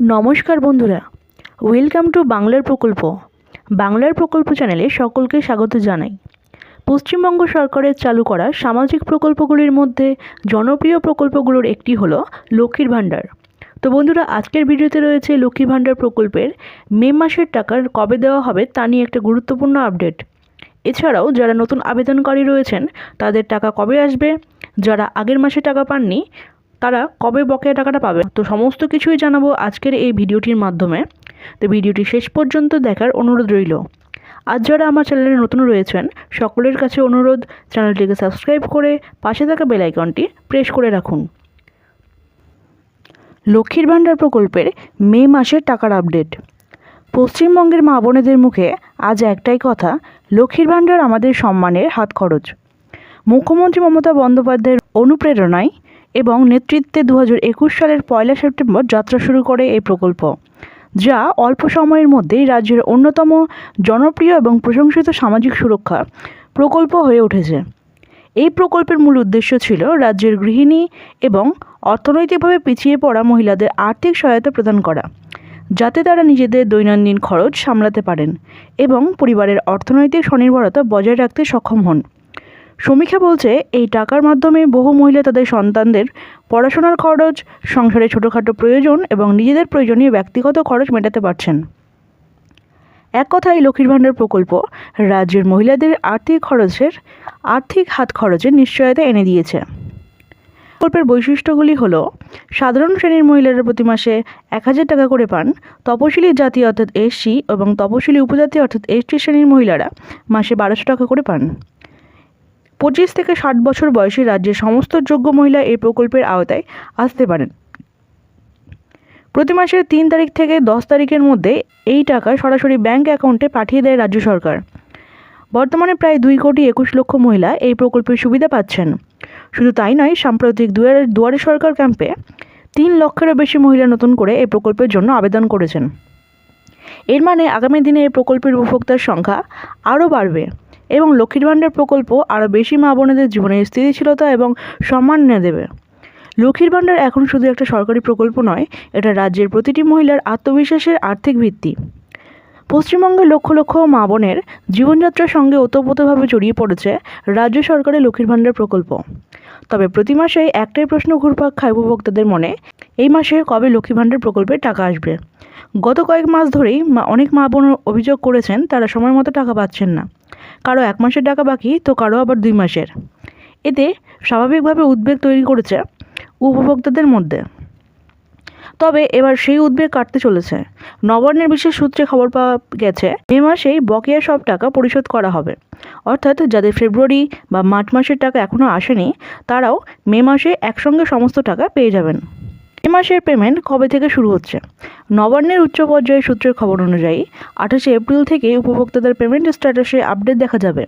নমস্কার বন্ধুরা। Welcome to বাংলার প্রকল্প। বাংলার প্রকল্প চ্যানেলে সকলকে স্বাগত জানাই। পশ্চিমবঙ্গ সরকারের চালু করা সামাজিক প্রকল্পগুলির মধ্যে জনপ্রিয় প্রকল্পগুলোর একটি হলো লক্ষ্মীর ভাণ্ডার। তো বন্ধুরা, আজকের ভিডিওতে রয়েছে লক্ষ্মী ভাণ্ডার প্রকল্পের মে মাসের টাকার কবে দেওয়া হবে তা নিয়ে একটা গুরুত্বপূর্ণ আপডেট। এছাড়াও যারা নতুন আবেদনকারী রয়েছেন, তাদের টাকা কবে আসবে? যারা আগের মাসে টাকা পাননি তারা কবে বকেয়া টাকাটা পাবে? তো সমস্ত কিছুই জানাব আজকের এই ভিডিওটির মাধ্যমে। তো ভিডিওটি শেষ পর্যন্ত দেখার অনুরোধ রইল। আজ যারা আমার চ্যানেলে নতুন রয়েছেন, সকলের কাছে অনুরোধ, চ্যানেলটিকে সাবস্ক্রাইব করে পাশে থাকা বেলাইকনটি প্রেস করে রাখুন। লক্ষ্মীর ভাণ্ডার প্রকল্পের মে মাসের টাকার আপডেট। পশ্চিমবঙ্গের মা বোনেদের মুখে আজ একটাই কথা, লক্ষ্মীর ভাণ্ডার আমাদের সম্মানের হাত খরচ। মুখ্যমন্ত্রী মমতা বন্দ্যোপাধ্যায়ের অনুপ্রেরণায় এবং নেতৃত্বে দু সালের পয়লা সেপ্টেম্বর যাত্রা শুরু করে এই প্রকল্প, যা অল্প সময়ের মধ্যেই রাজ্যের অন্যতম জনপ্রিয় এবং প্রশংসিত সামাজিক সুরক্ষা প্রকল্প হয়ে উঠেছে। এই প্রকল্পের মূল উদ্দেশ্য ছিল রাজ্যের গৃহিণী এবং অর্থনৈতিকভাবে পিছিয়ে পড়া মহিলাদের আর্থিক সহায়তা প্রদান করা, যাতে তারা নিজেদের দৈনন্দিন খরচ সামলাতে পারেন এবং পরিবারের অর্থনৈতিক স্বনির্ভরতা বজায় রাখতে সক্ষম হন। সমীক্ষা বলছে, এই টাকার মাধ্যমে বহু মহিলা তাদের সন্তানদের পড়াশোনার খরচ, সংসারে ছোটোখাটো প্রয়োজন এবং নিজেদের প্রয়োজনীয় ব্যক্তিগত খরচ মেটাতে পারছেন। এক কথায়, লক্ষ্মীর ভাণ্ডার প্রকল্প রাজ্যের মহিলাদের আর্থিক খরচের, আর্থিক হাত খরচের নিশ্চয়তা এনে দিয়েছে। প্রকল্পের বৈশিষ্ট্যগুলি হলো, সাধারণ শ্রেণির মহিলারা প্রতি মাসে এক হাজার টাকা করে পান, তপশিলি জাতি অর্থাৎ এসসি এবং তপশিলি উপজাতি অর্থাৎ এসটি শ্রেণির মহিলারা মাসে বারোশো টাকা করে পান। পঁচিশ থেকে ষাট বছর বয়সী রাজ্যের সমস্ত যোগ্য মহিলা এই প্রকল্পের আওতায় আসতে পারেন। প্রতি মাসের তিন তারিখ থেকে দশ তারিখের মধ্যে এই টাকা সরাসরি ব্যাংক অ্যাকাউন্টে পাঠিয়ে দেয় রাজ্য সরকার। বর্তমানে প্রায় দুই কোটি একুশ লক্ষ মহিলা এই প্রকল্পের সুবিধা পাচ্ছেন। শুধু তাই নয়, সাম্প্রতিক দুয়ারে দুয়ারে সরকার ক্যাম্পে তিন লক্ষেরও বেশি মহিলা নতুন করে এই প্রকল্পের জন্য আবেদন করেছেন। এর মানে আগামী দিনে এই প্রকল্পের উপভোক্তার সংখ্যা আরও বাড়বে। এবং লক্ষ্মীর ভাণ্ডার প্রকল্প আরও বেশি মা বোনেদের জীবনে স্থিতিশীলতা এবং সম্মান এনে দেবে। লক্ষ্মীর ভাণ্ডার এখন শুধু একটা সরকারি প্রকল্প নয়, এটা রাজ্যের প্রতিটি মহিলার আত্মবিশ্বাসের আর্থিক ভিত্তি। পশ্চিমবঙ্গের লক্ষ লক্ষ মা বোনের জীবনযাত্রার সঙ্গে ওতপ্রোতভাবে জড়িয়ে পড়েছে রাজ্য সরকারের লক্ষ্মীর ভাণ্ডার প্রকল্প। তবে প্রতি মাসে একটাই প্রশ্ন ঘুরপাক খায় উপভোক্তাদের মনে, এই মাসে কবে লক্ষ্মী ভাণ্ডার প্রকল্পে টাকা আসবে? গত কয়েক মাস ধরেই অনেক মা বোন অভিযোগ করেছেন, তারা সময় মতো টাকা পাচ্ছেন না। কারও এক মাসের টাকা বাকি, তো কারও আবার দুই মাসের। এতে স্বাভাবিকভাবে উদ্বেগ তৈরি করেছে উপভোক্তাদের মধ্যে। তবে এবার সেই উদ্বেগ কাটতে চলেছে। নবান্নের বিশেষ সূত্রে খবর পাওয়া গেছে, মে মাসেই বকেয়া সব টাকা পরিশোধ করা হবে। অর্থাৎ যাদের ফেব্রুয়ারি বা মার্চ মাসের টাকা এখনও আসেনি, তারাও মে মাসে একসঙ্গে সমস্ত টাকা পেয়ে যাবেন। মে মাসের পেমেন্ট কবে থেকে শুরু হচ্ছে? নবান্নের উচ্চ পর্যায়ের সূত্রের খবর অনুযায়ী আঠাশে এপ্রিল থেকে উপভোক্তাদের পেমেন্ট স্ট্যাটাসে আপডেট দেখা যাবে।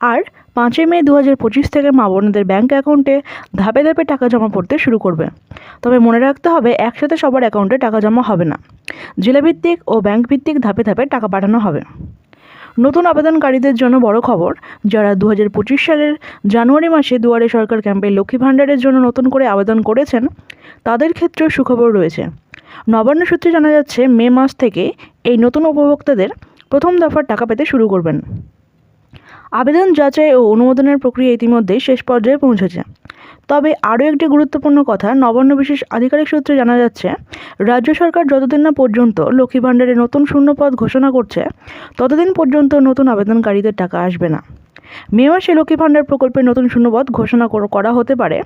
আর পাঁচই মে দু হাজার পঁচিশ থেকে মা বোনদের ব্যাঙ্ক অ্যাকাউন্টে ধাপে ধাপে টাকা জমা পড়তে শুরু করবে। তবে মনে রাখতে হবে, একসাথে সবার অ্যাকাউন্টে টাকা জমা হবে না। জেলাভিত্তিক ও ব্যাংক ভিত্তিক ধাপে ধাপে টাকা পাঠানো হবে। নতুন আবেদনকারীদের জন্য বড় খবর, যারা দু হাজার পঁচিশ সালের জানুয়ারি মাসে দুয়ারে সরকার ক্যাম্পে লক্ষ্মী ভাণ্ডারের জন্য নতুন করে আবেদন করেছেন, তাদের ক্ষেত্রেও সুখবর রয়েছে। নবান্ন সূত্রে জানা যাচ্ছে, মে মাস থেকে এই নতুন উপভোক্তাদের প্রথম দফার টাকা পেতে শুরু করবেন। আবেদন যাচাই ও অনুমোদনের প্রক্রিয়া ইতিমধ্যেই শেষ পর্যায়ে পৌঁছেছে। তবে আরও একটি গুরুত্বপূর্ণ কথা, নবান্ন বিশেষ আধিকারিক সূত্রে জানা যাচ্ছে, রাজ্য সরকার যতদিন না পর্যন্ত লক্ষ্মী ভাণ্ডারের নতুন শূন্যপদ ঘোষণা করছে, ততদিন পর্যন্ত নতুন আবেদনকারীদের টাকা আসবে না। মে মাসে লক্ষ্মী ভাণ্ডার প্রকল্পের নতুন শূন্যপদ ঘোষণা করা হতে পারে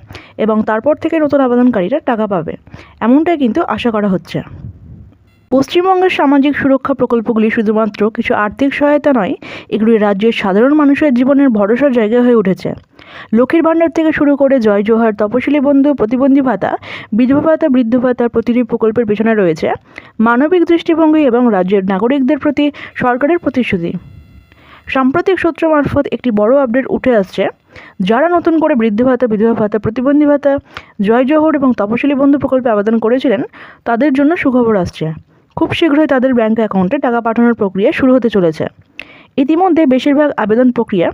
এবং তারপর থেকে নতুন আবেদনকারীরা টাকা পাবে, এমনটাই কিন্তু আশা করা হচ্ছে। পশ্চিমবঙ্গের সামাজিক সুরক্ষা প্রকল্পগুলি শুধুমাত্র কিছু আর্থিক সহায়তা নয়, এগুলি রাজ্যের সাধারণ মানুষের জীবনের ভরসার জায়গা হয়ে উঠেছে। লক্ষ্মীর ভাণ্ডার থেকে শুরু করে জয় জোহার তপশিলি বন্ধু, প্রতিবন্ধী ভাতা, বিধবা ভাতা, বৃদ্ধ ভাতার প্রতিটি প্রকল্পের পেছনে রয়েছে মানবিক দৃষ্টিভঙ্গি এবং রাজ্যের নাগরিকদের প্রতি সরকারের প্রতিশ্রুতি। সাম্প্রতিক সূত্র মারফত একটি বড় আপডেট উঠে আসছে। যারা নতুন করে বৃদ্ধ ভাতা, বিধবা ভাতা, প্রতিবন্ধী ভাতা, জয় জোহর এবং তপশিলি বন্ধু প্রকল্পে আবেদন করেছিলেন, তাদের জন্য সুখবর আসছে। খুব শীঘ্রই তাদের ব্যাঙ্ক অ্যাকাউন্টে টাকা পাঠানোর প্রক্রিয়া শুরু হতে চলেছে। ইতিমধ্যে বেশিরভাগ আবেদন প্রক্রিয়া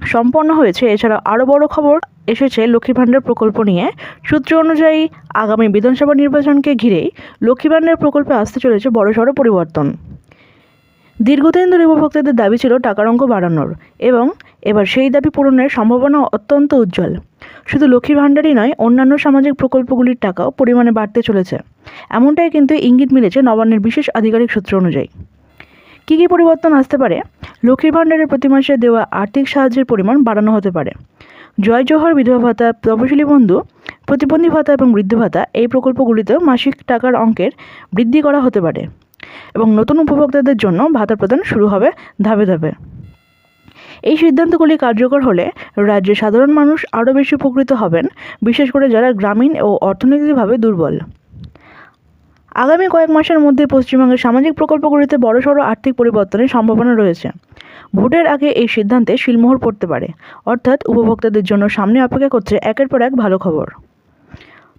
সম্পন্ন হয়েছে। এছাড়া আরও বড় খবর এসেছে লক্ষ্মী ভাণ্ডার প্রকল্প নিয়ে। সূত্র অনুযায়ী আগামী বিধানসভা নির্বাচনকে ঘিরেই লক্ষ্মী ভাণ্ডার প্রকল্পে আসতে চলেছে বড়সড় পরিবর্তন। দীর্ঘদিন ধরে উপভোক্তাদের দাবি ছিল টাকার অঙ্ক বাড়ানোর এবং এবার সেই দাবি পূরণের সম্ভাবনা অত্যন্ত উজ্জ্বল। শুধু লক্ষ্মী ভাণ্ডারই নয়, অন্যান্য সামাজিক প্রকল্পগুলির টাকাও পরিমাণে বাড়তে চলেছে। এমনটাই কিন্তু ইঙ্গিত মিলেছে নবান্নের বিশেষ আধিকারিক সূত্র অনুযায়ী। কী কী পরিবর্তন আসতে পারে? লক্ষ্মীর ভাণ্ডারের প্রতি মাসে দেওয়া আর্থিক সাহায্যের পরিমাণ বাড়ানো হতে পারে। জয় জোহর বিধবা ভাতা, তপশিলি বন্ধু, প্রতিবন্ধী ভাতা এবং বৃদ্ধ ভাতা এই প্রকল্পগুলিতেও মাসিক টাকার অঙ্কের বৃদ্ধি করা হতে পারে এবং নতুন উপভোক্তাদের জন্য ভাতা প্রদান শুরু হবে ধাপে ধাপে। এই সিদ্ধান্তগুলি কার্যকর হলে রাজ্যের সাধারণ মানুষ আরও বেশি উপকৃত হবেন, বিশেষ করে যারা গ্রামীণ ও অর্থনৈতিকভাবে দুর্বল। আগামী কয়েক মাসের মধ্যে পশ্চিমবঙ্গের সামাজিক প্রকল্পগুলিতে বড়সড় আর্থিক পরিবর্তনের সম্ভাবনা রয়েছে। ভোটের আগে এই সিদ্ধান্তে শিলমোহর পড়তে পারে, অর্থাৎ উপভোক্তাদের জন্য সামনে অপেক্ষা করছে একের পর এক ভালো খবর।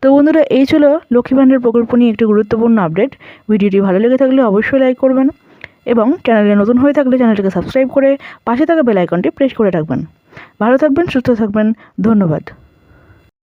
তো বন্ধুরা, এই ছিল লক্ষ্মী ভাণ্ডার প্রকল্প নিয়ে একটি গুরুত্বপূর্ণ আপডেট। ভিডিওটি ভালো লেগে থাকলে অবশ্যই লাইক করবেন এবং চ্যানেলে নতুন হয়ে থাকলে চ্যানেলটিকে সাবস্ক্রাইব করে পাশে থাকা বেল আইকনটি প্রেস করে রাখবেন। ভালো থাকবেন, সুস্থ থাকবেন, ধন্যবাদ।